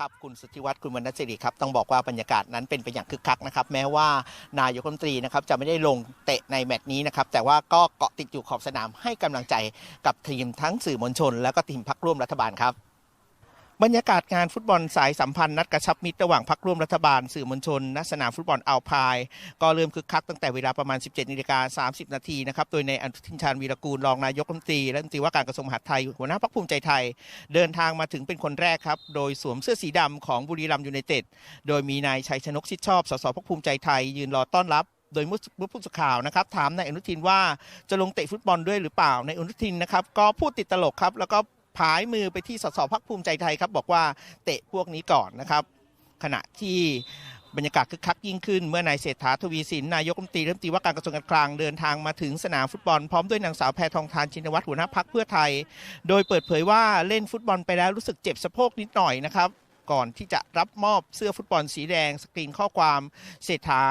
ครับคุณสุทธิวัฒน์คุณวรรณศิริครับต้องบอกว่าบรรยากาศนั้นเป็นไปอย่างคึกคักนะครับแม้ว่านายกรัฐมนตรีนะครับจะไม่ได้ลงเตะในแมตช์นี้นะครับแต่ว่าก็เกาะติดอยู่ขอบสนามให้กำลังใจกับทีมทั้งสื่อมวลชน และก็ทีมพักร่วมรัฐบาลครับ บรรยากาศงานฟุตบอลสายสัมพันธ์นัดกระชับมิตรระหว่างพักร่วมรัฐบาลสื่อมวลชนณสนามฟุตบอลอัลพาย ก็เริ่มคึกคักตั้งแต่เวลาประมาณ 17นาฬิกา30 นาทีนะครับ โดยในอนุทินชาญวีรกูลรองนายกรัฐมนตรีและรัฐมนตรีว่าการกระทรวงมหาดไทย หัวหน้าพักภูมิใจไทย เดินทางมาถึงเป็นคนแรกครับ โดยสวมเสื้อสีดำของบุรีรัมยูไนเต็ดโดยมีนายชัยชนกชิดชอบสสพักภูมิใจไทย ยืนรอต้อนรับโดยเมื่อผู้สื่อข่าวนะครับถามนายอนุทินว่าจะลงเตะฟุตบอลด้วยหรือเปล่าในายอนุทินนะครับก็พูดติดตลกครับแล้วก็ ผายมือไปที่สสพักภูมิใจไทยครับ บอกว่าเตะพวกนี้ก่อนนะครับ ขณะที่บรรยากาศคึกคักยิ่งขึ้นเมื่อนายเศรษฐาทวีสินนายกรัฐมนตรีรัฐมนตรีว่าการกระทรวงการคลังเดินทางมาถึงสนามฟุตบอลพร้อมด้วยนางสาวแพทองทานชินวัตรหัวหน้าพักเพื่อไทย โดยเปิดเผยว่าเล่นฟุตบอลไปแล้วรู้สึกเจ็บสะโพกนิดหน่อยนะครับ ก่อนที่จะรับมอบเสื้อฟุตบอลสีแดง สกรีนข้อความเศรษฐา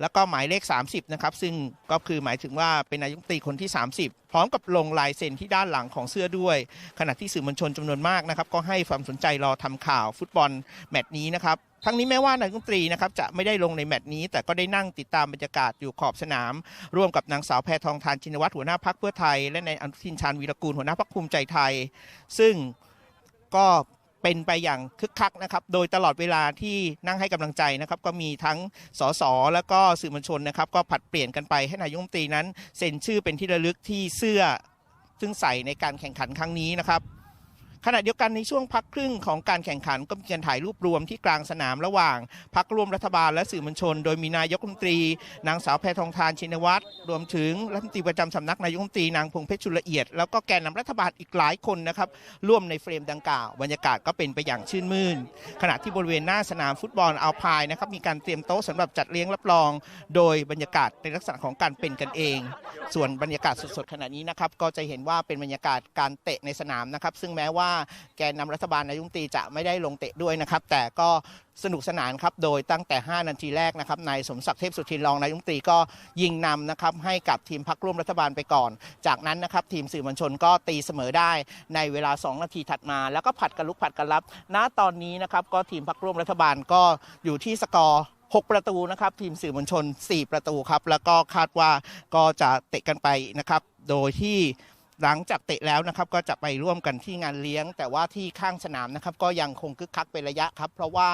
แล้วก็หมายเลข 30 นะครับ ซึ่งก็คือหมายถึงว่าเป็นนายกตีคนที่ 30 พร้อมกับลงลายเซ็นที่ด้านหลังของเสื้อด้วย ขณะที่สื่อมวลชนจำนวนมากนะครับ ก็ให้ความสนใจรอทำข่าวฟุตบอลแมตช์นี้นะครับทั้งนี้แม้ว่านายกรัฐมนตรีนะครับจะไม่ได้ลงในแมตช์นี้ แต่ก็ได้นั่งติดตามบรรยากาศอยู่ขอบสนาม ร่วมกับนางสาวแพทองทานชินวัตรหัวหน้าพักเพื่อไทย และนายอนุทินชาญวีรกูลหัวหน้าพักภูมิใจไทย ซึ่งก็ เป็นไปอย่างคึกคักนะครับ โดยตลอดเวลาที่นั่งให้กำลังใจนะครับ ก็มีทั้งสสแล้วก็สื่อมวลชนนะครับ ก็ผัดเปลี่ยนกันไปให้นายกรัฐมนตรีนั้น เซ็นชื่อเป็นที่ระลึกที่เสื้อซึ่งใส่ในการแข่งขันครั้งนี้นะครับ ขณะเดียวกันในช่วงพักครึ่งของการแข่งขันก็มีการถ่ายรูปรวมที่กลางสนามระหว่างพักร่วมรัฐบาลและสื่อมวลชน โดยมีนายกรัฐมนตรี นางสาวแพทองทานชินวัตรรวมถึงรัฐมนตรีประจำสำนักนายกรัฐมนตรีนางพงเพชรชุลละเอียด แล้วก็แกนนำรัฐบาลอีกหลายคนนะครับร่วมในเฟรมดังกล่าวบรรยากาศก็เป็นไปอย่างชื่นมื่น ขณะที่บริเวณหน้าสนามฟุตบอลอัลพายนะครับมีการเตรียมโต๊ะสำหรับจัดเลี้ยงรับรอง โดยบรรยากาศในลักษณะของการเป็นกันเอง ส่วนบรรยากาศสดๆขณะนี้นะครับก็จะเห็นว่าเป็นบรรยากาศการเตะในสนามนะครับซึ่งแม้ว่าแกนนำรัฐบาลนายกรัฐมนตรีจะไม่ได้ลงเตะด้วยนะครับ แต่ก็สนุกสนานครับ โดยตั้งแต่ 5 นาทีแรกนะครับ นายสมศักดิ์เทพสุทินรองนายกรัฐมนตรีก็ยิงนำนะครับให้กับทีมพักร่วมรัฐบาลไปก่อน จากนั้นนะครับทีมสื่อมวลชนก็ตีเสมอได้ในเวลา 2 นาทีถัดมา แล้วก็ผัดกันลุกผัดกันรับ ณ ตอนนี้นะครับก็ทีมพักร่วมรัฐบาลก็อยู่ที่สกอร์ 6 ประตูนะครับทีมสื่อมวลชน 4 ประตูครับแล้วก็คาดว่าก็จะเตะกันไปนะครับโดยที่ หลังจากเตะแล้วนะครับก็จะไปร่วมกันที่งานเลี้ยง แต่ว่าที่ข้างสนามนะครับก็ยังคงคึกคักเป็นระยะครับ เพราะว่า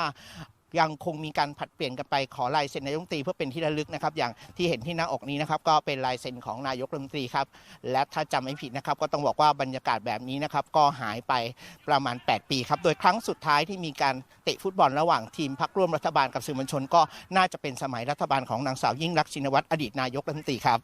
ยังคงมีการผัดเปลี่ยนกันไปขอลายเซ็นนายกรัฐมนตรีเพื่อเป็นที่ระลึกนะครับ อย่างที่เห็นที่หน้าอกนี้นะครับ ก็เป็นลายเซ็นของนายกรัฐมนตรีครับ และถ้าจำไม่ผิดนะครับ ก็ต้องบอกว่าบรรยากาศแบบนี้นะครับ ก็หายไปประมาณ 8 ปีครับ โดยครั้งสุดท้ายที่มีการเตะฟุตบอลระหว่างทีมพักร่วมรัฐบาลกับสื่อมวลชน ก็น่าจะเป็นสมัยรัฐบาลของนางสาวยิ่งรักชินวัตรอดีตนายกรัฐมนตรีครับ